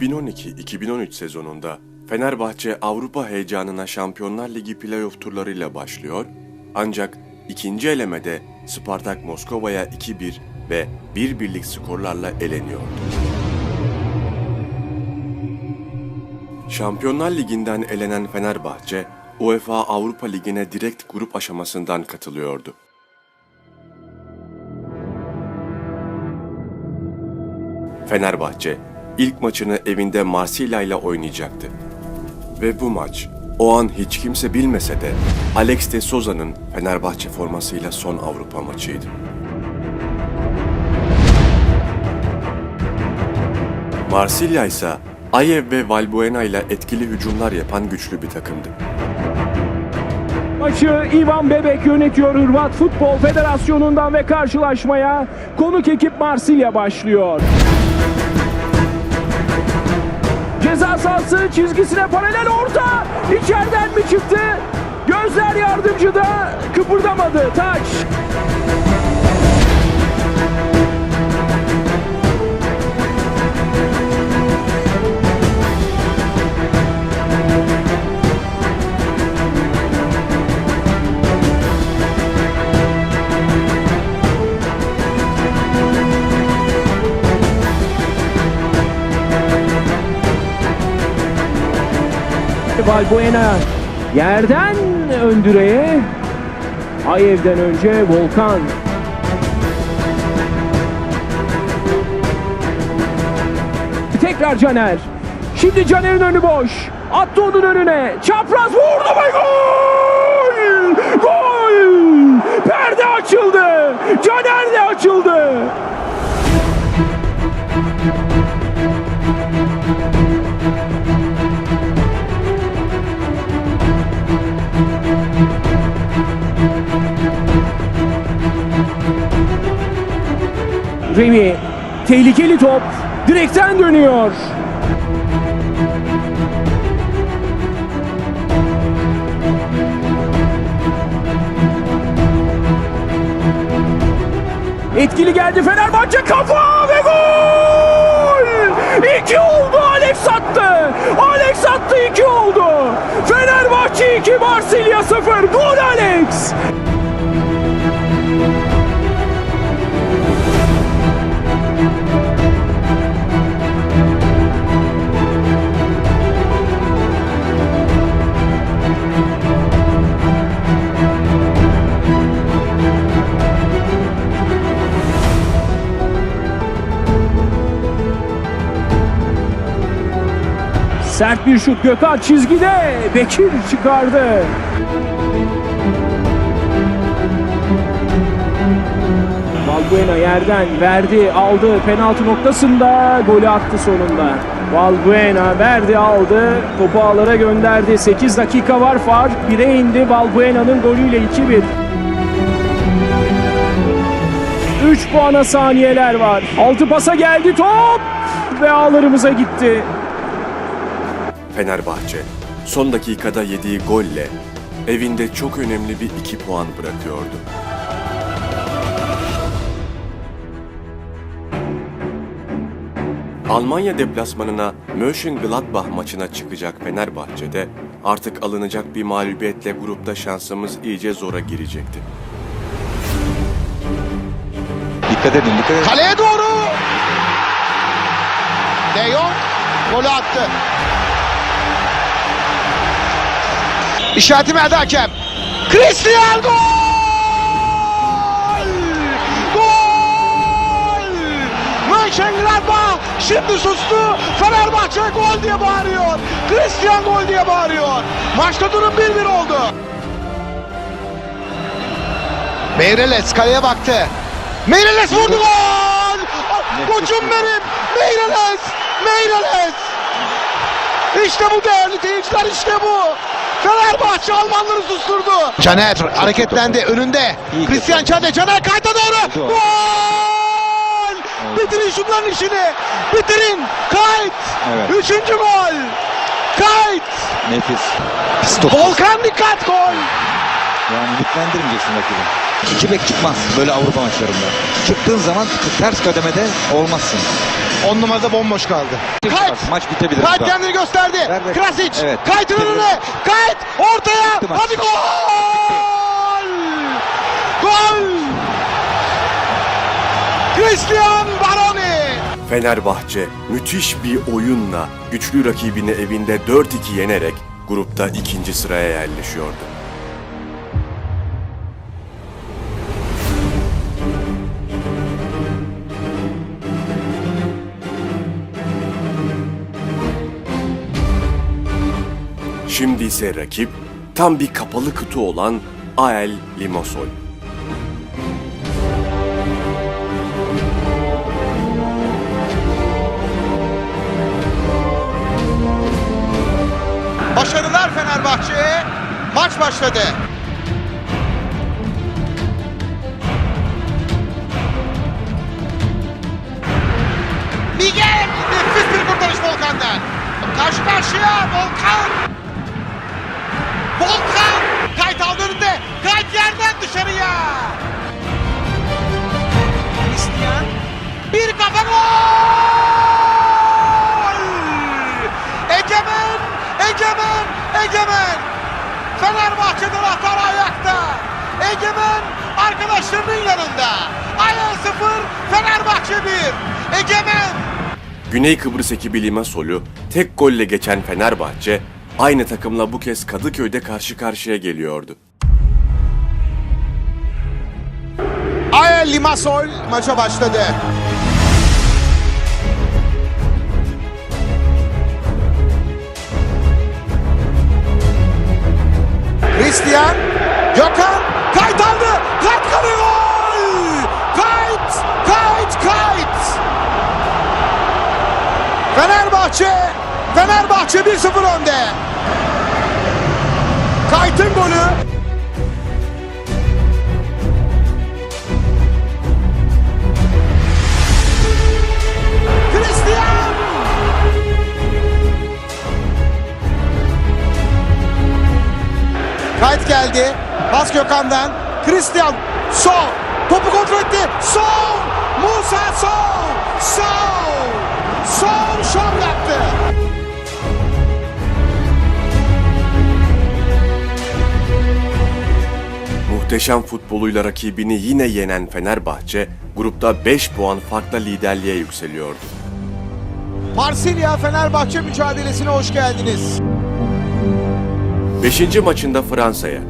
2012-2013 sezonunda Fenerbahçe Avrupa heyecanına Şampiyonlar Ligi playoff turlarıyla başlıyor ancak ikinci elemede Spartak Moskova'ya 2-1 ve 1 birlik skorlarla eleniyordu. Şampiyonlar Ligi'nden elenen Fenerbahçe, UEFA Avrupa Ligi'ne direkt grup aşamasından katılıyordu. Fenerbahçe ilk maçını evinde Marsilya ile oynayacaktı. Ve bu maç o an hiç kimse bilmese de Alex de Souza'nın Fenerbahçe formasıyla son Avrupa maçıydı. Marsilya ise Ayev ve Valbuena ile etkili hücumlar yapan güçlü bir takımdı. Maçı Ivan Bebek yönetiyor Hırvat Futbol Federasyonu'ndan ve karşılaşmaya konuk ekip Marsilya başlıyor. Ceza sahası çizgisine paralel orta. İçeriden mi çıktı? Gözler yardımcıda kıpırdamadı. Taç. Valbuena yerden ön direğe. Ayev'den önce Volkan. Tekrar Caner. Şimdi Caner'in önü boş. Attı onun önüne. Çapraz vurdu ve gol! Gol! Perde açıldı. Caner de açıldı. Remy tehlikeli top direkten dönüyor. Etkili geldi Fenerbahçe kafa ve gol! İki oldu Alex attı. Alex attı iki oldu. Fenerbahçe 2 Marsilya 0 Sert bir şut Gökhan çizgide. Bekir çıkardı. Valbuena yerden verdi, aldı. Penaltı noktasında golü attı sonunda. Valbuena verdi, aldı. Topu ağlara gönderdi. 8 dakika var fark. 1'e indi Valbuena'nın golüyle 2-1. 3 puana saniyeler var. 6 pasa geldi top ve ağlarımıza gitti. Fenerbahçe son dakikada yediği golle evinde çok önemli bir iki puan bırakıyordu. Almanya deplasmanına Mönchengladbach maçına çıkacak Fenerbahçe'de artık alınacak bir mağlubiyetle grupta şansımız iyice zora girecekti. Dikkat edin, dikkat edin. Kaleye doğru. De Jong golü attı. İşareti verdi hakem. Christian gol! Gol! Mönchengladbach şimdi sustu. Fenerbahçe gol diye bağırıyor. Christian gol diye bağırıyor. Maçta durum 1-1 oldu. Meireles kaleye baktı. Meireles vurdu gol! Koçum benim! Meireles! Meireles! İşte bu değerli seyirciler işte bu! Fenerbahçe Almanları susturdu. Caner hareketlendi önünde. İyi Christian. Caner, Caner kayda doğru. Gol! Bitirin şunların işini. Bitirin. Kayıt. Evet. Üçüncü gol. Kayıt. Nefis. Pis top. Volkan dikkat gol. Yani ümitlendirmeyeceksin rakibi. İki bek çıkmaz böyle Avrupa maçlarında. Çıktığın zaman ters kademede olmazsın. 10 numarada bomboş kaldı. Kayt. Maç bitebilir. Burada. kendini gösterdi. Ver. Krasic. Evet. Kayt'ın önüne. Kayt ortaya. Bitti maç. Hadi gol. Gol. Christian Baroni. Fenerbahçe müthiş bir oyunla güçlü rakibini evinde 4-2 yenerek grupta ikinci sıraya yerleşiyordu. Şimdi ise rakip tam bir kapalı kutu olan AEL Limassol. Başarılar Fenerbahçe'ye. Maç başladı. Güney Kıbrıs ekibi Limassol'u tek golle geçen Fenerbahçe aynı takımla bu kez Kadıköy'de karşı karşıya geliyordu. Ayel Limassol maça başladı. Christian, Gökhan, kayıt aldı, kayıt kalıyor! Kayıt, kayıt, kayıt! Fenerbahçe, Fenerbahçe 1-0 önde. Kayıt'ın golü Christian! Kayıt geldi. Pas Gökhan'dan. Christian sol. Topu kontrol etti. Sol. Musa sol. Sol. Sol şov yaptı. Muhteşem futboluyla rakibini yine yenen Fenerbahçe grupta 5 puan farkla liderliğe yükseliyordu. Marsilya Fenerbahçe mücadelesine hoş geldiniz. 5. maçında Fransa'ya,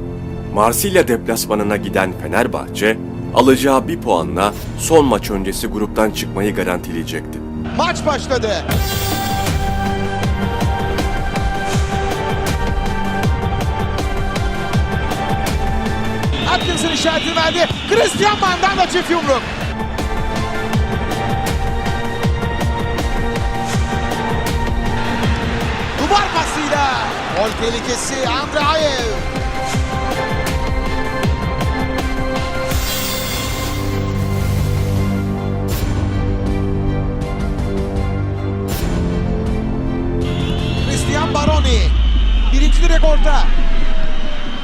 Marsilya deplasmanına giden Fenerbahçe alacağı bir puanla son maç öncesi gruptan çıkmayı garantileyecekti. Maç başladı. Atkinson işaretini verdi. Christian Mandanda çift yumruk. Duvar pasıyla gol tehlikesi Andreayev. Birinci direk orta.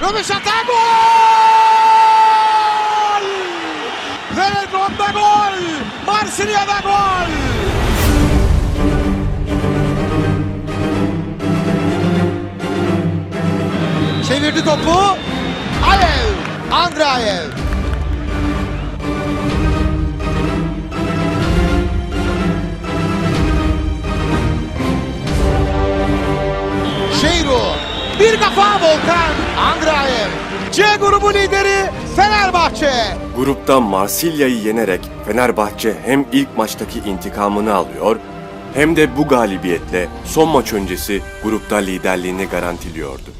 Röveşata gol! Velodrom'da gol! Marsilya'da gol! Çevirdi topu. Ayev. Andrayev. Bir kafa Volkan. Andrayev. C grubu lideri Fenerbahçe. Grupta Marsilya'yı yenerek Fenerbahçe hem ilk maçtaki intikamını alıyor hem de bu galibiyetle son maç öncesi grupta liderliğini garantiliyordu.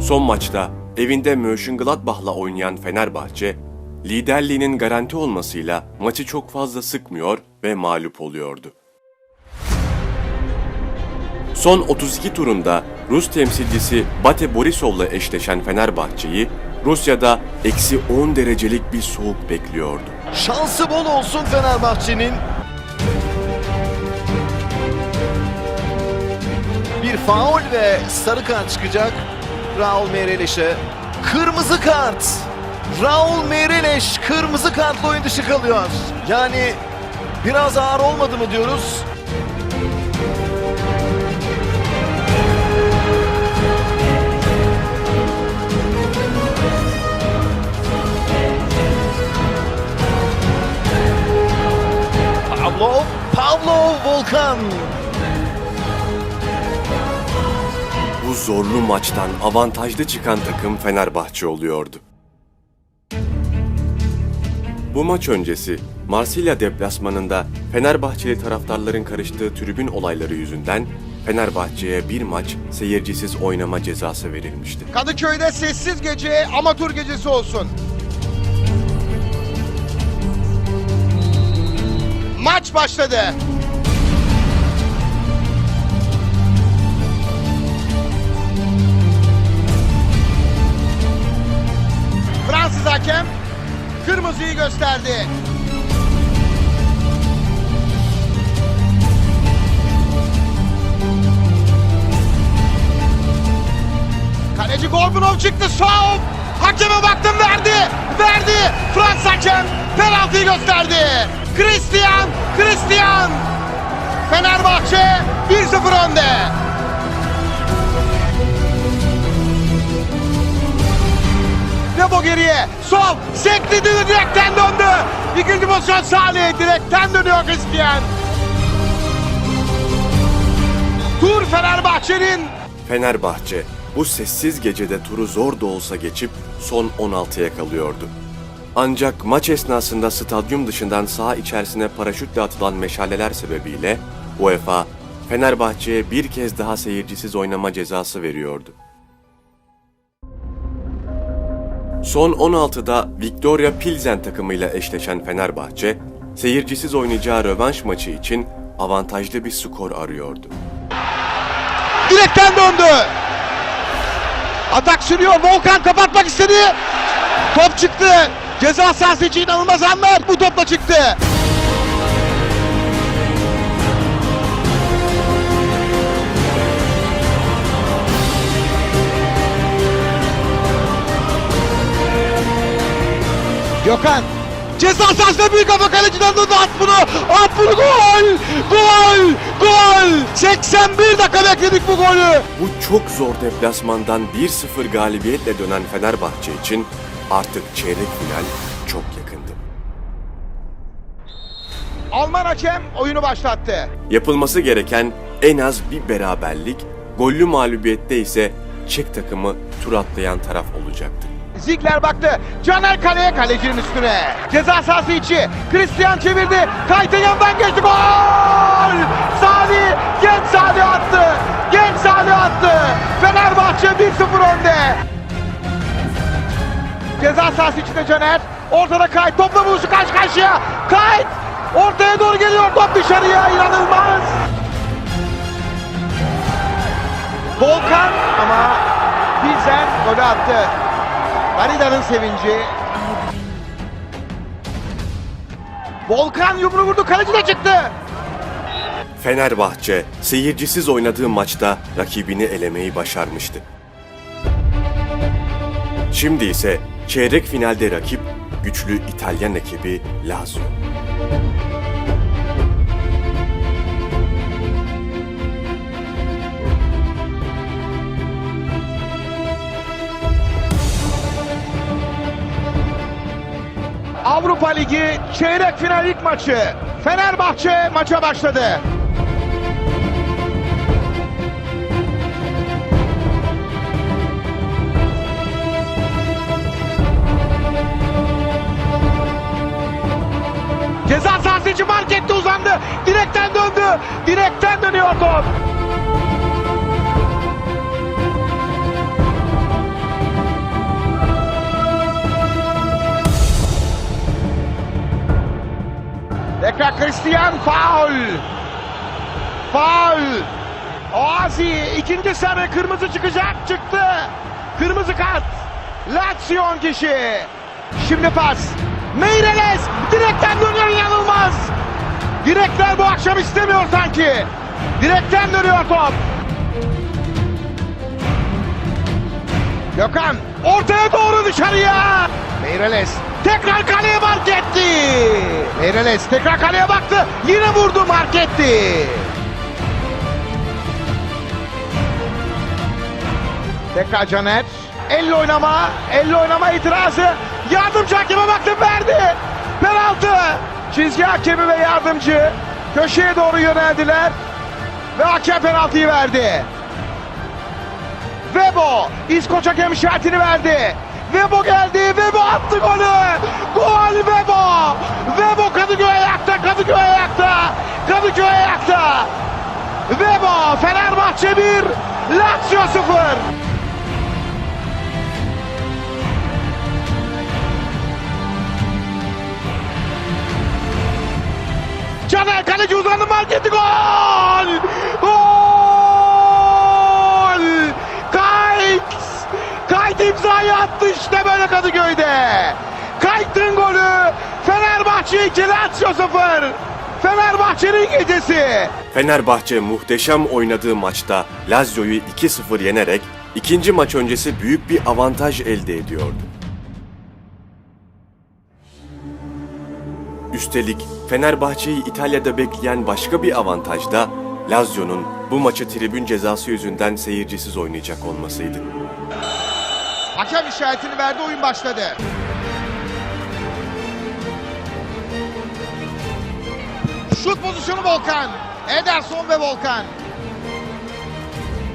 Son maçta evinde Mönchengladbach'la oynayan Fenerbahçe, liderliğinin garanti olmasıyla maçı çok fazla sıkmıyor ve mağlup oluyordu. Son 32 turunda Rus temsilcisi Bate Borisov'la eşleşen Fenerbahçe'yi Rusya'da eksi 10 derecelik bir soğuk bekliyordu. Şansı bol olsun Fenerbahçe'nin. Bir faul ve sarı kart çıkacak Raul Meirelis'e. Kırmızı kart. Raul Meireles kırmızı kartla oyun dışı kalıyor. Yani biraz ağır olmadı mı diyoruz. Pablo, Pablo Volkan. Bu zorlu maçtan avantajlı çıkan takım Fenerbahçe oluyordu. Bu maç öncesi Marsilya deplasmanında Fenerbahçeli taraftarların karıştığı tribün olayları yüzünden Fenerbahçe'ye bir maç seyircisiz oynama cezası verilmişti. Kadıköy'de sessiz gece amatör gecesi olsun. Maç başladı. Fransız hakem kırmızıyı gösterdi. Kaleci Gorgunov çıktı sol. Hakeme baktım verdi. Verdi. Fransız hakem penaltıyı gösterdi. Christian, Christian. Fenerbahçe 1-0 önde. Nebo geriye. Sol. Sekti direkten döndü. İkinci pozisyon Salih. Direkten dönüyor Christian. Tur Fenerbahçe'nin Fenerbahçe bu sessiz gecede turu zor da olsa geçip son 16'ya kalıyordu. Ancak maç esnasında stadyum dışından saha içerisine paraşütle atılan meşaleler sebebiyle UEFA Fenerbahçe'ye bir kez daha seyircisiz oynama cezası veriyordu. Son 16'da Victoria Pilsen takımıyla eşleşen Fenerbahçe, seyircisiz oynayacağı rövanş maçı için avantajlı bir skor arıyordu. direkten döndü. Atak sürüyor. Volkan kapatmak istedi. Top çıktı. Ceza sahası için inanılmaz anlar. Bu topla çıktı. Gökhan. Ceza sahasında büyük kafa kaleciden döndü at bunu. At bunu. Gol! Gol! Gol! 81 dakika bekledik bu golü. Bu çok zor deplasmandan 1-0 galibiyetle dönen Fenerbahçe için artık çeyrek final çok yakındı. Alman hakem oyunu başlattı. Yapılması gereken en az bir beraberlik, gollü mağlubiyette ise Çek takımı tur atlayan taraf olacaktı. Ziegler baktı. Caner kaleye kalecinin üstüne. Ceza sahası içi. Christian çevirdi. Kaytın yanından geçti. Gol! Salih. Genç Salih attı. Genç Salih attı. Fenerbahçe 1-0 önde. Ceza sahası içinde Caner. Ortada Kayt. Topla buluşu karşı karşıya. Kayt. Ortaya doğru geliyor. Top dışarıya. inanılmaz. Volkan ama Pilsen golü attı. Marida'nın sevinci. Volkan yumruğu vurdu. Kaleci de çıktı. Fenerbahçe seyircisiz oynadığı maçta rakibini elemeyi başarmıştı. Şimdi ise çeyrek finalde rakip güçlü İtalyan ekibi Lazio. Avrupa Ligi çeyrek final ilk maçı. Fenerbahçe maça başladı. Ceza sahası içi markette uzandı. Direkten döndü. Direkten dönüyor top. Tekrar Christian faul. Faul. Oazi ikinci sarı kırmızı çıkacak çıktı. Kırmızı kart. Lazio kişi. Şimdi pas. Meireles direkten dönüyor inanılmaz. Direkler bu akşam istemiyor sanki. Direkten dönüyor top. Gökhan ortaya doğru dışarıya. Meireles tekrar kaleye mark etti. Meireles tekrar kaleye baktı. Yine vurdu mark etti. Tekrar Caner. Elle oynama. Elle oynama itirazı. Yardımcı hakeme baktı verdi. Penaltı. Çizgi hakemi ve yardımcı köşeye doğru yöneldiler. Ve hakem penaltıyı verdi. Vebo İskoç hakem işaretini verdi. Vebo geldi. Vebo attı golü. Gol Vebo. Vebo Kadıköy ayakta. Kadıköy ayakta. Kadıköy ayakta. Vebo Fenerbahçe 1. Lazio 0. Caner kaleci uzandı marketi gol! Kadıköy'de. Kayt'ın golü Fenerbahçe 2 Lazio 0. Fenerbahçe'nin gecesi. Fenerbahçe muhteşem oynadığı maçta Lazio'yu 2-0 yenerek ikinci maç öncesi büyük bir avantaj elde ediyordu. Üstelik Fenerbahçe'yi İtalya'da bekleyen başka bir avantaj da Lazio'nun bu maçı tribün cezası yüzünden seyircisiz oynayacak olmasıydı. Hakem işaretini verdi oyun başladı. Şut pozisyonu Volkan. Ederson ve Volkan.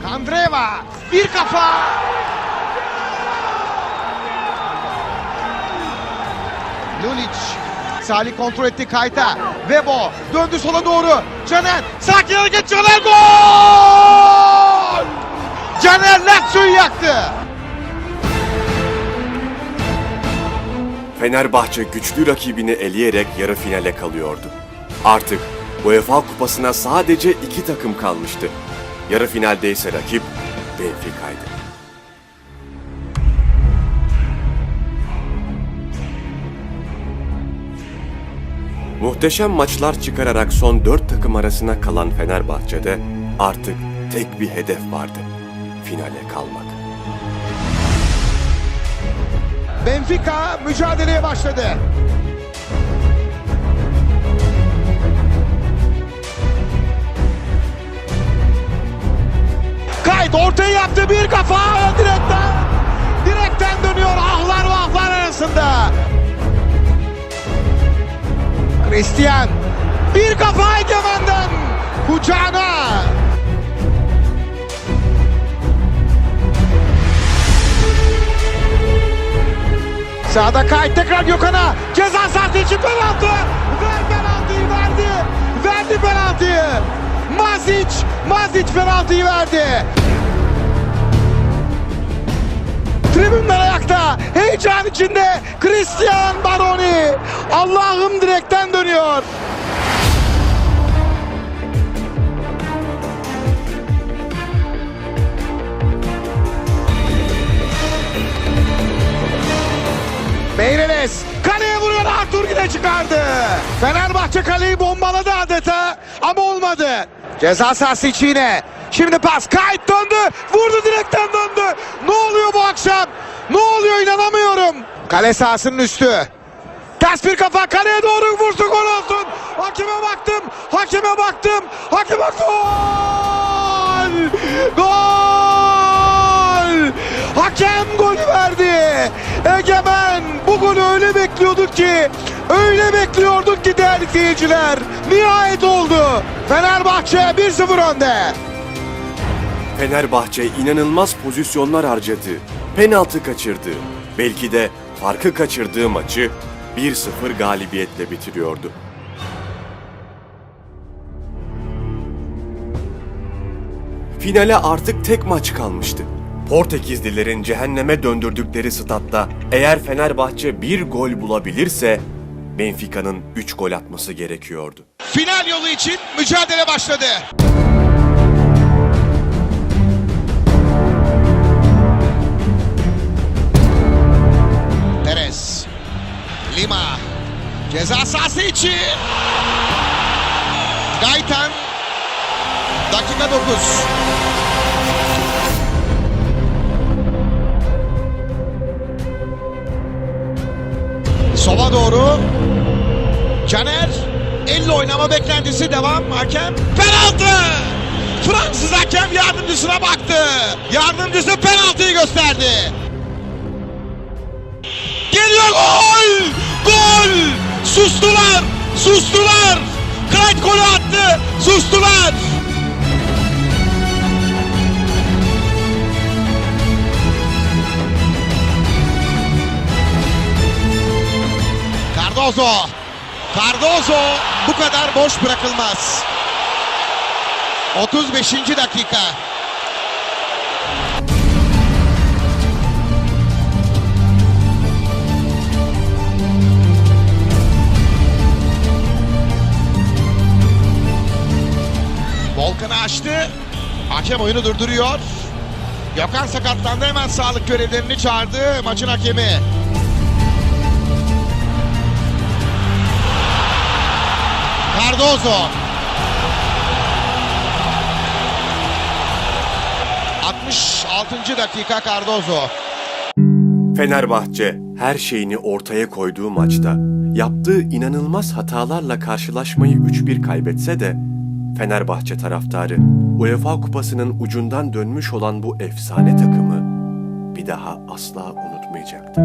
Kandreva bir kafa. Lulic. Salih kontrol etti Kayta. Vebo döndü sola doğru. Caner sakin hareket Caner gol! Caner Lazio'yu yaktı. Fenerbahçe güçlü rakibini eleyerek yarı finale kalıyordu. Artık UEFA Kupası'na sadece iki takım kalmıştı. Yarı finalde ise rakip Benfica'ydı. Muhteşem maçlar çıkararak son dört takım arasına kalan Fenerbahçe'de artık tek bir hedef vardı. Finale kalmak. Benfica mücadeleye başladı. Kayıt ortaya yaptı bir kafa direkten. Direkten dönüyor ahlar vahlar arasında. Christian bir kafa Egemen'den kucağına. Sağda kayıt tekrar Gökhan'a. Ceza sahası için penaltı. Ver penaltıyı verdi. Verdi penaltıyı. Mazic. Mazic penaltıyı verdi. Tribünler ayakta. Heyecan içinde. Christian Baroni. Allah'ım direkten dönüyor. Meireles kaleye vuruyor Artur yine çıkardı. Fenerbahçe kaleyi bombaladı adeta ama olmadı. Ceza sahası içi yine. Şimdi pas kayıt döndü. Vurdu direkten döndü. Ne oluyor bu akşam? Ne oluyor inanamıyorum. Kale sahasının üstü. Ters bir kafa kaleye doğru vurdu gol olsun. Hakeme baktım. Hakeme baktım. Hakeme gol. Gol. Hakem golü verdi. Egemen bu golü öyle bekliyorduk ki öyle bekliyorduk ki değerli seyirciler. Nihayet oldu. Fenerbahçe 1-0 önde. Fenerbahçe inanılmaz pozisyonlar harcadı. Penaltı kaçırdı. Belki de farkı kaçırdığı maçı 1-0 galibiyetle bitiriyordu. Finale artık tek maç kalmıştı. Portekizlilerin cehenneme döndürdükleri statta eğer Fenerbahçe bir gol bulabilirse Benfica'nın 3 gol atması gerekiyordu. Final yolu için mücadele başladı. Perez. Lima. Ceza sahası içi. Gaytan. Dakika 9. Sova doğru. Caner. Elle oynama beklentisi devam. Hakem penaltı. Fransız hakem yardımcısına baktı. Yardımcısı penaltıyı gösterdi. Geliyor gol! Gol! Sustular! Sustular! Kayıt golü attı! Sustular! Cardozo! Cardozo bu kadar boş bırakılmaz. 35. dakika. Volkan'ı açtı. Hakem oyunu durduruyor. Gökhan sakatlandı hemen sağlık görevlerini çağırdı maçın hakemi. Cardozo. 66. dakika Cardozo. Fenerbahçe her şeyini ortaya koyduğu maçta yaptığı inanılmaz hatalarla karşılaşmayı 3-1 kaybetse de Fenerbahçe taraftarı UEFA Kupası'nın ucundan dönmüş olan bu efsane takımı bir daha asla unutmayacaktı.